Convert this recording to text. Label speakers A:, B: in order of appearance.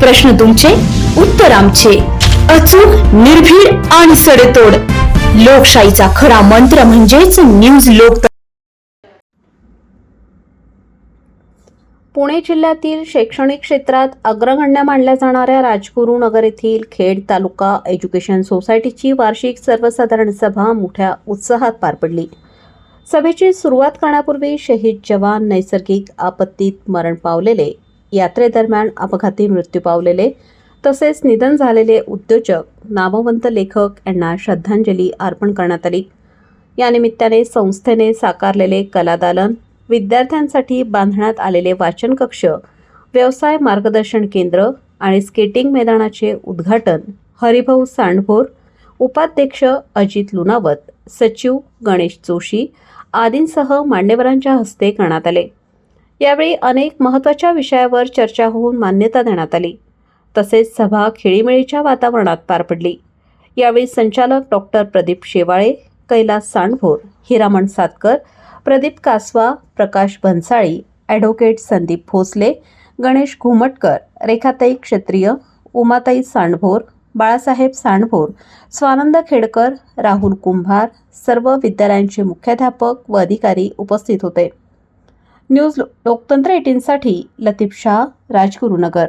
A: प्रश्न तुमचे उत्तर आमचे. अचूक निर्भीड आणि सडेतोड. लोकशाहीचा खरा मंत्र म्हणजेच न्यूज लोक
B: पुणे जिल्ह्यातील शैक्षणिक क्षेत्रात अग्रगण्य मानल्या जाणाऱ्या राजगुरुनगर येथील खेड तालुका एज्युकेशन सोसायटीची वार्षिक सर्वसाधारण सभा मोठ्या उत्साहात पार पडली. सभेची सुरुवात करण्यापूर्वी शहीद जवान नैसर्गिक आपत्तीत मरण पावलेले यात्रेदरम्यान अपघाती मृत्यू पावलेले तसेच निधन झालेले उद्योजक नामवंत लेखक यांना श्रद्धांजली अर्पण करण्यात आली. या निमित्ताने संस्थेने साकारलेले कलादालन विद्यार्थ्यांसाठी बांधण्यात आलेले वाचन कक्ष व्यवसाय मार्गदर्शन केंद्र आणि स्केटिंग मैदानाचे उद्घाटन हरिभाऊ सांडभोर उपाध्यक्ष अजित लुनावत सचिव गणेश जोशी आदींसह मान्यवरांच्या हस्ते करण्यात आले. यावेळी अनेक महत्त्वाच्या विषयावर चर्चा होऊन मान्यता देण्यात आली. तसेच सभा खेळीमेळीच्या वातावरणात पार पडली. यावेळी संचालक डॉक्टर प्रदीप शेवाळे कैलास सांडभोर हिरामण सातकर प्रदीप कासवा प्रकाश भन्साळी ॲडव्होकेट संदीप भोसले गणेश घुमटकर रेखाताई क्षत्रिय उमाताई सांडभोर बाळासाहेब सांडभोर स्वानंद खेडकर राहुल कुंभार सर्व विद्यालयांचे मुख्याध्यापक व अधिकारी उपस्थित होते. न्यूज लो- लोकतंत्र एटीनसाठी लतीफ शाह राजगुरुनगर.